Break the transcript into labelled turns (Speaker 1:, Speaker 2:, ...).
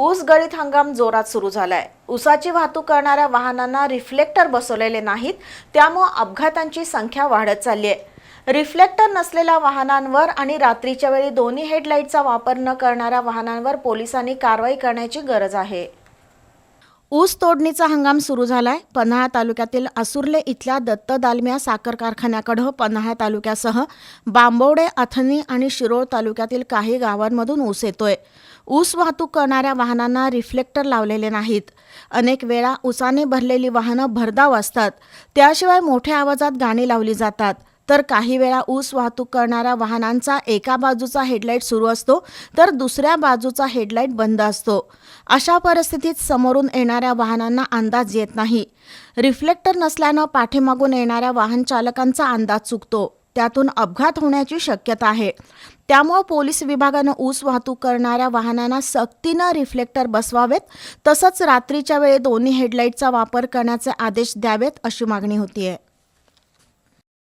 Speaker 1: ऊस गळीत हंगाम जोरात सुरू झालाय. ऊसाची वाहतूक करणाऱ्या वाहनांना रिफ्लेक्टर बसवलेले नाहीत त्यामुळे अपघातांची संख्या वाढत चालली आहे रिफ्लेक्टर नसलेल्या वाहनांवर आणि रात्रीच्या वेळी दोन्ही हेडलाईटचा वापर न करणाऱ्या वाहनांवर पोलिसांनी कारवाई करण्याची गरज आहे. ऊस तोडणीचा हंगाम सुरू झालाय. पन्हाळा तालुक्यातील असुर्ले इथल्या दत्त दालम्या साखर कारखान्याकडं पन्हाळा तालुक्यासह बांबवडे अथनी आणि शिरोळ तालुक्यातील काही गावांमधून ऊस येतोय. ऊस वाहतूक करणाऱ्या वाहनांना रिफ्लेक्टर लावलेले नाहीत. अनेक वेळा ऊसाने भरलेली वाहनं भरधाव असतात. त्याशिवाय मोठ्या आवाजात गाणी लावली जातात. तर काही वेळा ऊस वाहतूक करणाऱ्या वाहनांचा एका बाजूचा हेडलाईट सुरू असतो तर दुसऱ्या बाजूचा हेडलाईट बंद असतो. अशा परिस्थितीत समोरून येणाऱ्या वाहनांना अंदाज येत नाही. रिफ्लेक्टर नसल्यानं पाठीमागून येणाऱ्या वाहन चालकांचा अंदाज चुकतो. त्यातून अपघात होण्याची शक्यता आहे. त्यामुळे पोलीस विभागानं ऊस वाहतूक करणाऱ्या वाहनांना सक्तीनं रिफ्लेक्टर बसवावेत तसंच रात्रीच्या वेळी दोन्ही हेडलाईटचा वापर करण्याचे आदेश द्यावेत अशी मागणी होती आहे